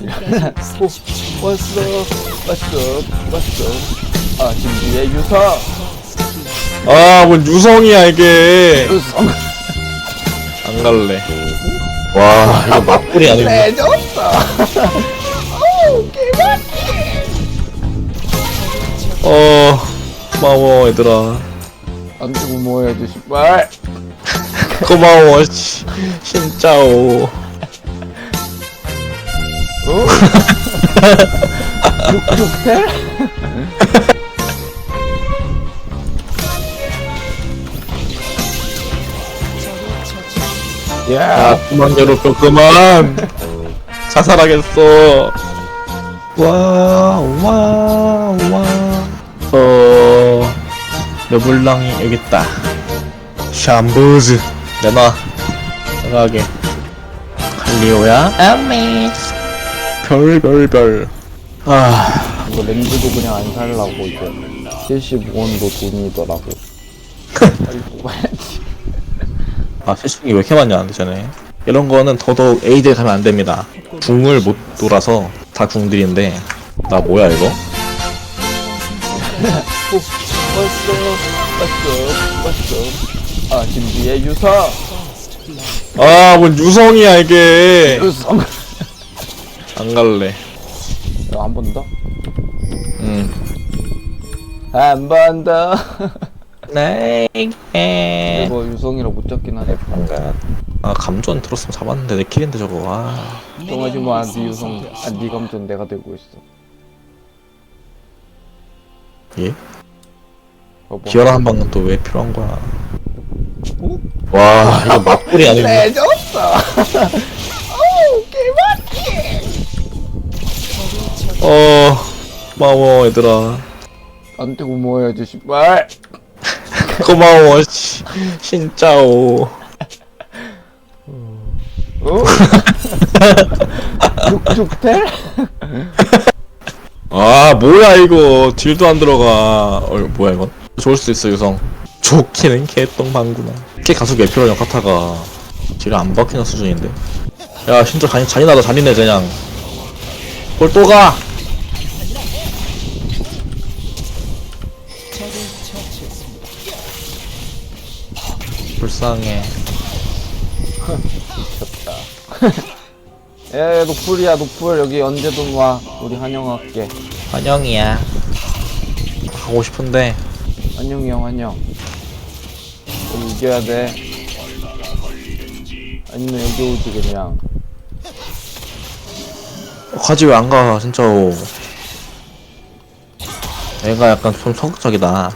오, 왔어, 왔어, 왔어. 아, 준비해 유성. 아, 뭔 유성이야, 이게. 유성. 안 갈래. 와, 이거 막불이 아니고. 내줬어. 오, 개맛. 어, 고마워, 얘들아. 안 주고 뭐 해야지, 씨발. 고마워, 씨. 진짜오. 어? 육육대? 야, 아, 그만 괴롭혀, 그만. 자살하겠어. 와, 와, 와. 어, 르블랑이 여기 있다. 샴부즈. 내놔. 내가 하게. 칼리오야? 아미스. 별, 별, 별. 아, 이거 렌즈도 그냥 안 살라고 이제 75원도 돈이더라고. 빨리 뽑아야지. 아, 실수이 왜 이렇게 많이 안 되잖아요. 이런 거는 더더욱 에이드 가면 안 됩니다. 궁을 못 돌아서 다 궁들인데. 나 뭐야, 이거? 오, 왔어, 왔어, 왔어. 아, 준비해 유성. 아, 뭔 유성이야, 이게. 유성. 안 갈래. 한번 더? 응. 한번 더. 네. 이거 유성이라 못 잡긴 하네. 뭔가. 아, 감전 들었으면 잡았는데 내 킬인데 저거. 아. 정하지 마, 네 유성. 아, 네 감전 내가 들고 있어. 예? 어, 뭐. 기어라 한 방은 또 왜 필요한 거야? 와, 이거 막불이 아니고. 내줬어. 오, 개맛. 어, 고마워, 얘들아. 안 되고 뭐 해야지, 씨발. 고마워, 씨. 진짜오. 어? 육육텔? 아, 뭐야, 이거. 딜도 안 들어가. 어, 뭐야, 이건? 좋을 수 있어, 유성. 좋기는 개똥방구나. 걔 가수 몇 필요냐, 카타가. 딜을 안 박히는 수준인데. 야, 진짜 잔, 잔인하다, 잔인해, 그냥. 뭘또 가! 불쌍해. 에, 노플이야, 노플. 여기 언제든 와. 우리 환영할게. 환영이야. 하고 싶은데, 환영이야, 환영. 여기 이겨야 돼. 아니면 여기 오지, 그냥. 가지 왜 안 가, 진짜. 애가 약간 좀 소극적이다.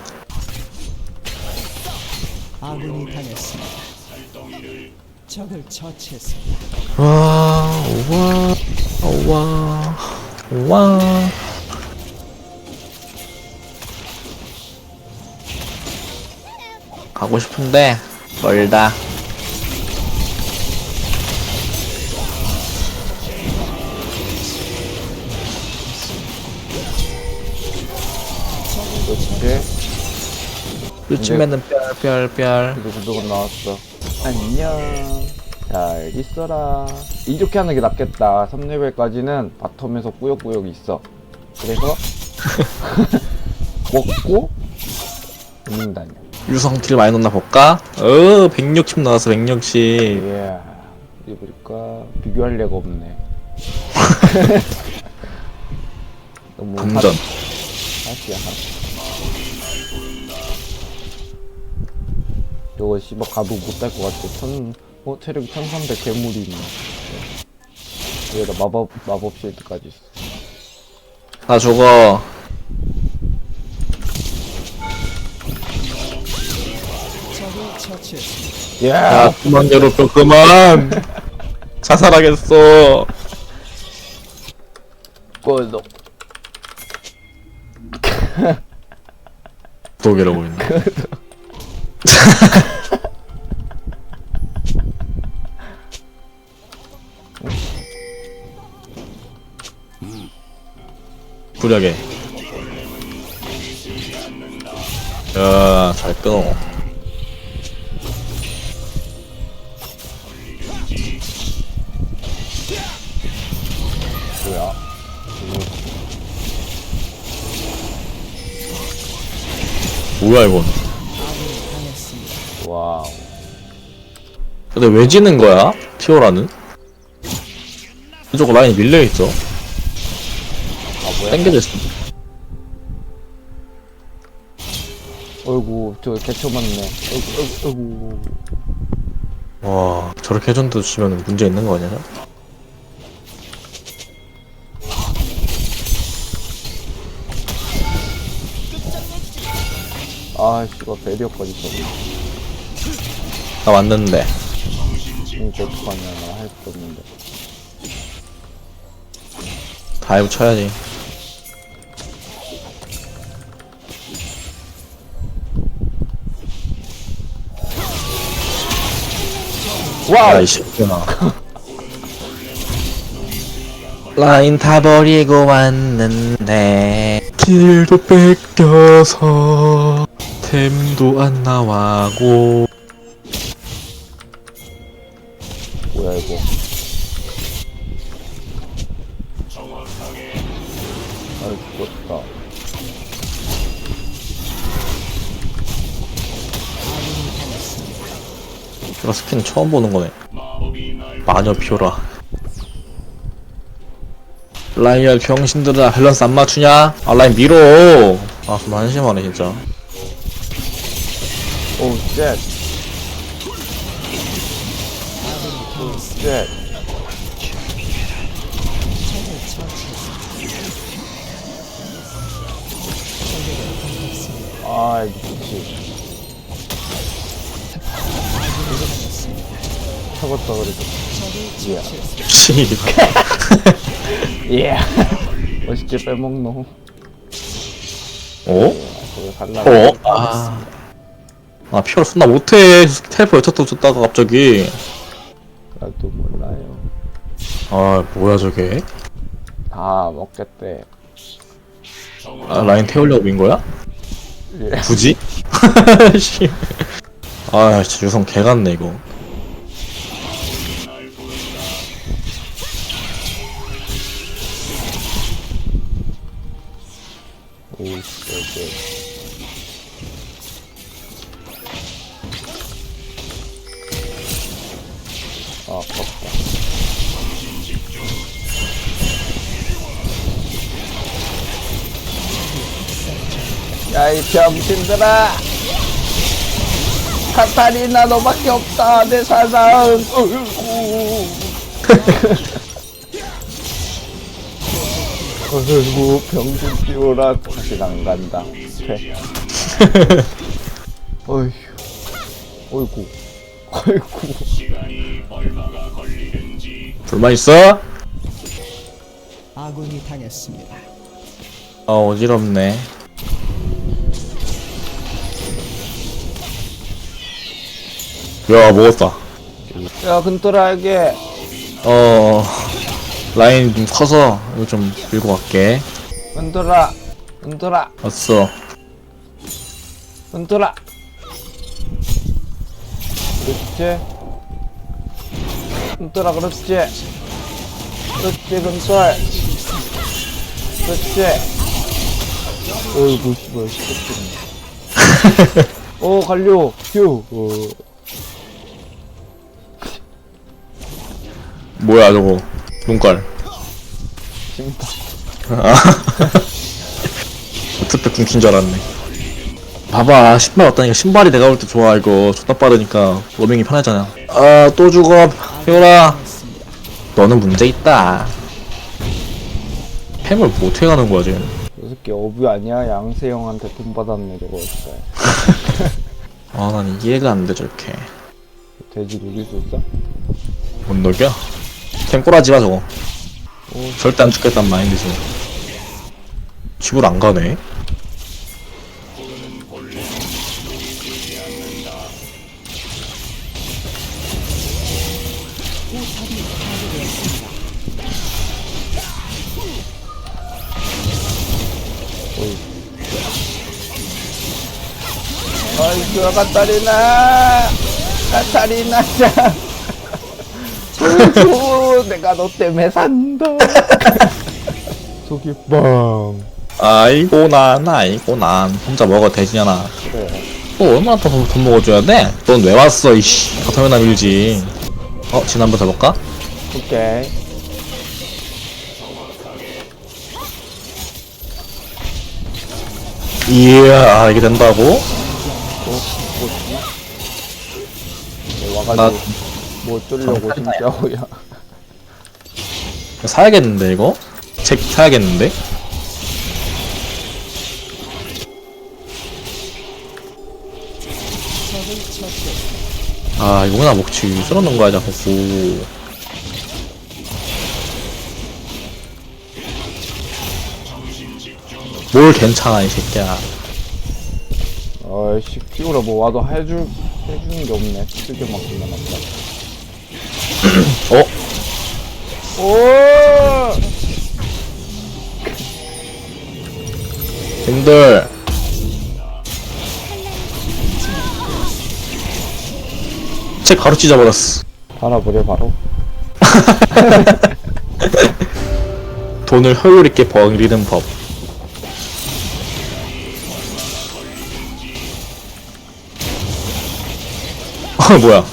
아군이 당했습니다. 적을 처치했습니다. 와, 와, 와, 와. 가고 싶은데 멀다. 그렇지. 요즘에는 뼈뼈뼈. 그리고 그거 나왔어. 안녕. 잘 있어라. 이렇게 하는 게 낫겠다. 3레벨까지는 바텀에서 꾸역꾸역 있어. 그래서 먹고 죽는다냐. 유성 딜 많이 넣나 볼까? 어, 160 나왔어, 160. 예. 이거 보니까 비교할 리가 없네. 너무 동전. 하시야. 저거 씨발 가도 못할 것 같아. 천, 어 체력이 1300 괴물이 있네. 여기다 마법 마법 실드까지 있어. 나 저거. 야, 예. 그만 괴롭혀, 그만. 자살하겠어. 꺼져. 또 괴로워 있네. 구력에. 야, 잘 끊어. 뭐야? 뭐야 이건. 와우. 근데 왜 지는 거야? 피오라는? 이쪽 라인이 밀려있어 아, 뭐야? 땡겨져 있어 어이구, 저 개쳐 맞네. 어이구, 어이구, 어이구. 와 저렇게 해전도 치면 문제 있는 거 아니야? 아, 씨발, 배리어까지 있었네. 나 왔는데 이거 어떡하냐, 나할 수도 없는데. 다이브 쳐야지 와! 야이 새끼야 라인 다 버리고 왔는데 길도 뺏겨서 템도 안 나와고 스킨 처음 보는 거네 마녀 피오라 라이얼 병신들아 밸런스 안 맞추냐? 아 라인 밀어 아좀 한심하네 진짜 오, 쉣. 오, 쉣. 아이, 미치. 쳐봤다 그래도. 예. 씨 예. 멋있게 빼먹노. 어? 저거 살라. 어? 아. 아, 피오라 존나 못해. 텔포 여쳤다 줬다가 갑자기. 나도 몰라요. 아, 뭐야, 저게? 다 먹겠대. 아, 라인 태우려고 민 거야? 예. 굳이? 씨. 아, 진짜 유성 개 같네, 이거. 병신들아! 카타리나 너밖에 없다, 내 사랑! 어이구. 어이구, 병신 띄워라. 다시 안 간다. 패. 어휴. 어이구. 어이구. 불만 있어? 아군이 당했습니다. 아, 어지럽네. 야, 먹었다. 야, 근තර하게. 어, 라인 좀 커서 이거 좀 밀고 갈게. 흔들어. 흔들어. 왔어. 흔들어. 그렇지. 흔들어, 그렇지. 그렇지, 흔들. 그렇지. 어이구, 씨발, 시끄럽네. 오, 갈려. 휴. 어, 뭐야, 저거. 눈깔. 신발. 아. 어떻게 궁킨 줄 알았네. 봐봐, 신발 왔다니까 신발이 내가 볼 때 좋아, 이거. 존나 빠르니까. 로밍이 편하잖아. 아, 또 죽어. 피오라. 너는 문제 있다. 햄을 뭐 어떻게 가는 거야, 지금. 저 새끼 어부 아니야? 양세 형한테 돈 받았네, 저거, 진짜. 아, 난 이해가 안 돼, 저렇게. 돼지 녹일 수 있어? 못 녹여? 템 꼬라지 마, 저거. 절대 안 죽겠단 마인드지. 집을 안 가네? 아이고, 카타리나! 카타리나, 내가 너 때문에 산다. 속이 빵. 아이고 난 아이고 난 혼자 먹어 대신하나 그래. 또 얼마나 더 돈 먹어줘야 돼? 넌 왜 왔어 이씨 바텀에나 밀지 어 지난번 해볼까? 오케이. 이야 이게 된다고? 또, 뭐, 주나? 네, 와가지고, 나- 뭐 어쩌려고, 진짜, 오야. 사야겠는데 이거? 책 사야겠는데? 아 이거나 먹지 썰어놓은 거야 자꾸 뭘 괜찮아 이 새끼야 아이씨, 키우라 뭐 와도 해줄, 해주는 게 없네. 쓰게 만큼 남았다. 어? 오! 님들 책 바로 찢어버렸어 달아버려, 바로. 돈을 효율 있게 버리는 법 어 뭐야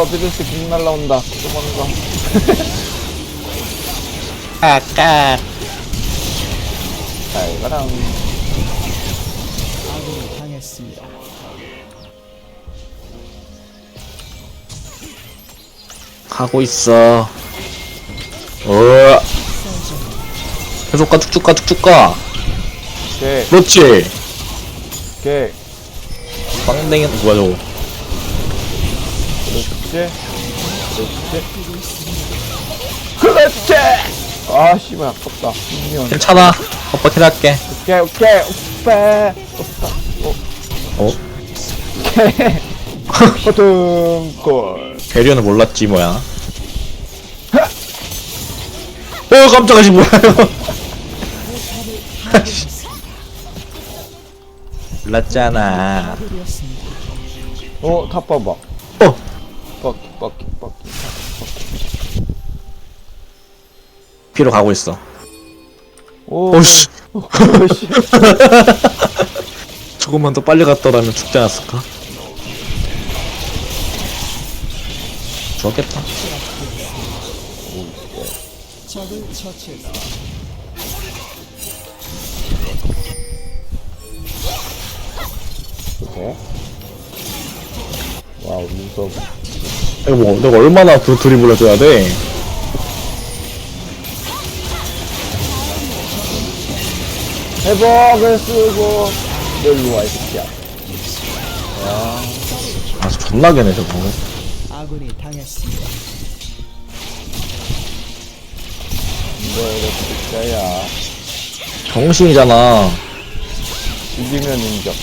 어, 비둘스 긴 날라온다. 도망가. 아까 잘 가랑. 아군이 당했습니다. 하고 있어 어 계속 가 쭉쭉 가 쭉쭉 가 오케이, 그렇지 오케이. 빵댕이 뭐야 저거 그렇지. 그렇지. 그렇지! 아, 씨발, 아깝다. 미니언. 괜찮아 엇박힐 할게 오케이, 오케이, 오빠. 오빠. 어, 어? 오케이. 버튼, 골. 배려는 몰랐지 뭐야 어 깜짝아 씨 뭐야 몰랐잖아. 어, 탑 봐봐. 어 뻑기, 뻑기, 뻑기. 피로 가고 있어 오, 오씨 오, 씨. 조금만 더 빨리 갔더라면 죽지 않았을까 죽었겠다. 오케이. 와우, 무서워. 이거 뭐 내가 얼마나 그 드리블 해줘야 돼 회복을 쓰고, 일로 와, 이 새끼야. 아주 존나 개네 저거 아군이 당했습니다. 이거, 이거 진짜야. 정신이잖아 죽이면 인정.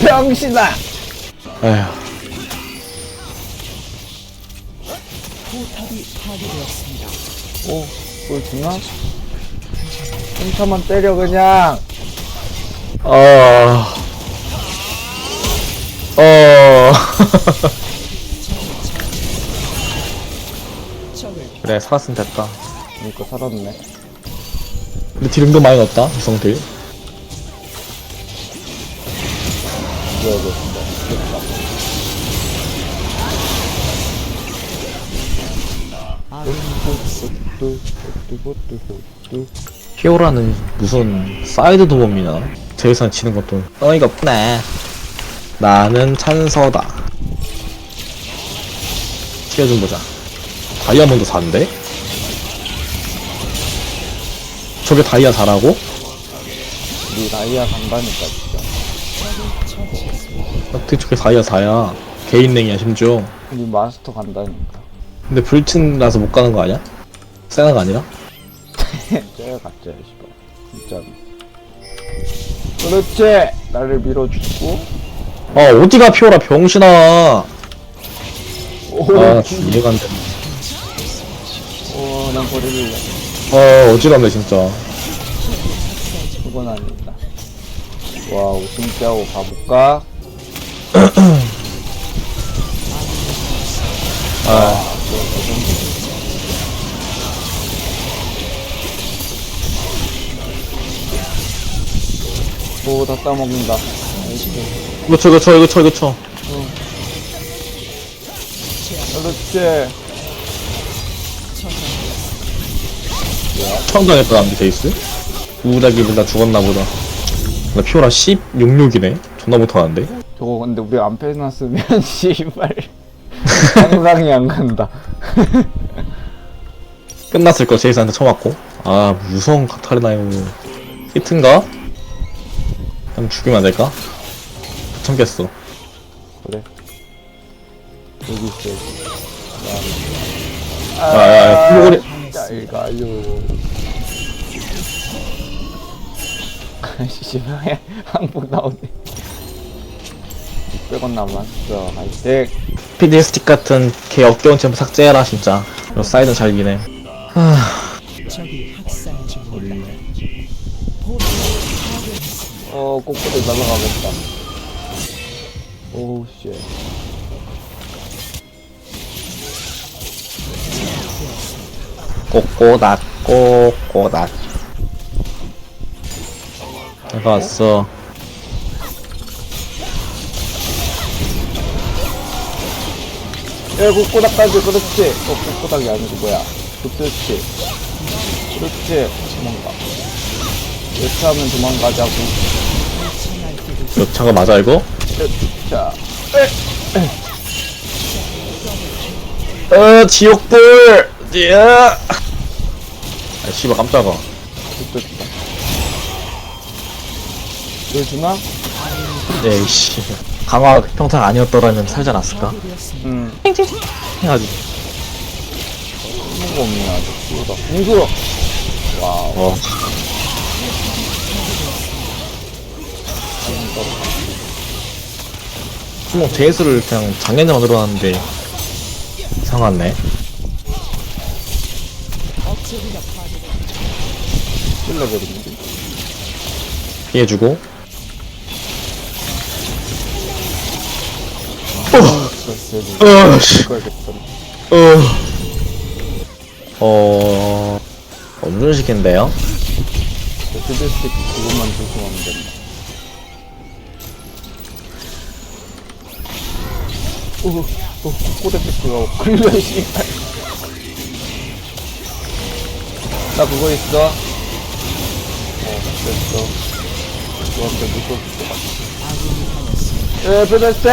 병신아! 에휴 포탑이 파괴되었습니다. 오, 그걸 주나? 펜타만 때려, 그냥. 어... 어... 그래 살았으면 됐다 그니까 살았네. 근데 딜은근 많이 넣었다 유성딜 이거, 이거, 피오라는 무슨 사이드 도범이나 제이선 치는 것도 어이가 없네 나는 찬서다 티어 좀 보자 다이아몬드 4인데? 저게 다이아 4라고? 우리 나이야 간다니까, 진짜. 어떻게 저게 다이아 4야 개인랭이야 심지어 우리 마스터 간다니까. 근데 불친라서 못 가는 거 아니야? 세나가 아니라? 쟤가 가짜, 씨발. 진짜. 그렇지! 나를 밀어주고. 아 어디가 피오라 병신아 오, 아 이해가 안 오, 난 버릴래. 아 어지럽네 진짜 그건 아니다. 와우, 진짜 오 가볼까? 아 오, 다 싸먹는다. 나이스. 이거 쳐 이거 쳐 이거 쳐 이거 쳐 그렇지. 처음 당했다 남들 데이스 우다기보다 죽었나 보다 나 피오라 16이네 존나 못하는데 저거 근데 우리 안 빼놨으면 씨발 상상이 안 간다. 끝났을 거 제이스한테 쳐맞고 아 무서운 카타리나요 히트인가? 한번 죽이면 안 될까? 참겠어 그래. 여기 있어. 여기. 아야 야 플로그리 잘 가요. 씨발 한국 나오네. 600원 남았어. 화이팅. PD 스틱 같은 개 역겨운 챔프 삭제해라 진짜 이거 사이드 잘 기네 적 꼬꼬대 날아가겠다. 오우, 씨. 꼬꼬닥 꼬꼬닥 내가 왔어 야, 꼬꼬닥까지, 그렇지. 어, 꼬꼬닥이 아니고 뭐야. 그렇지. 그렇지. 도망가. 여차하면 도망가자고. 이거 차가 맞아 이거? 자, 어 지옥불 야 아, 씨발 깜짝아 됐다. 보여주나? 에이씨 강화 평타 아니었더라면 살지 않았을까? 응. 해가지고 없네, 아직. 이거다. 공수로! 와우. 어 수목 제이스를 그냥 장애자 만들어놨는데 이상하네 찔러버리는데. 피해주고 어씨 이걸 겠다 어. 어... 엄준시킨데요? 스드스틱 그것만 조심하면 된다. 오, 오, 코레트가 걸려, 씨발. 나 그거 있어. 어, 됐어. 너한테 같아. 에, 베네스!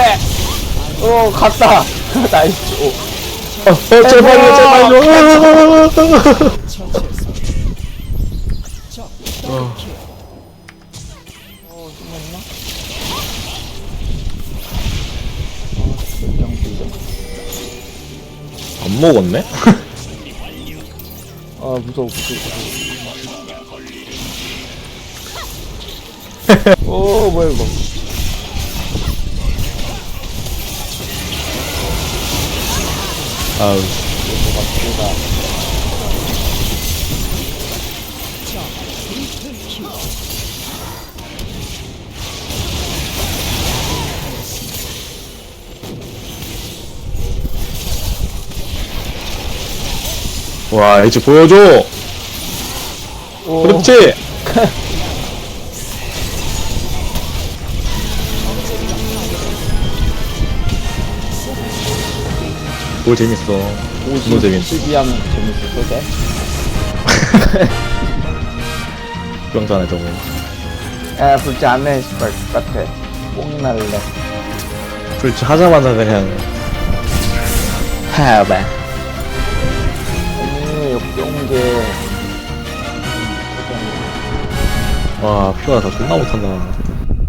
어, 갔다! 나이스, 오. 어, 어 제발요 제발요. 어, 안 먹었네? 아 무서워 무서워 오 뭐야 이거 아우 이거 맞추다 와 이제 보여줘. 오. 그렇지? 뭘 재밌어. 너무 재밌어. 특이하면 재밌을 거대 부영자네 저거. 야 불지 않네 씨발 똑같아. 뽕이 날래. 그렇지 하자마자 그냥. 하바 게와 피가 다 존나 못한다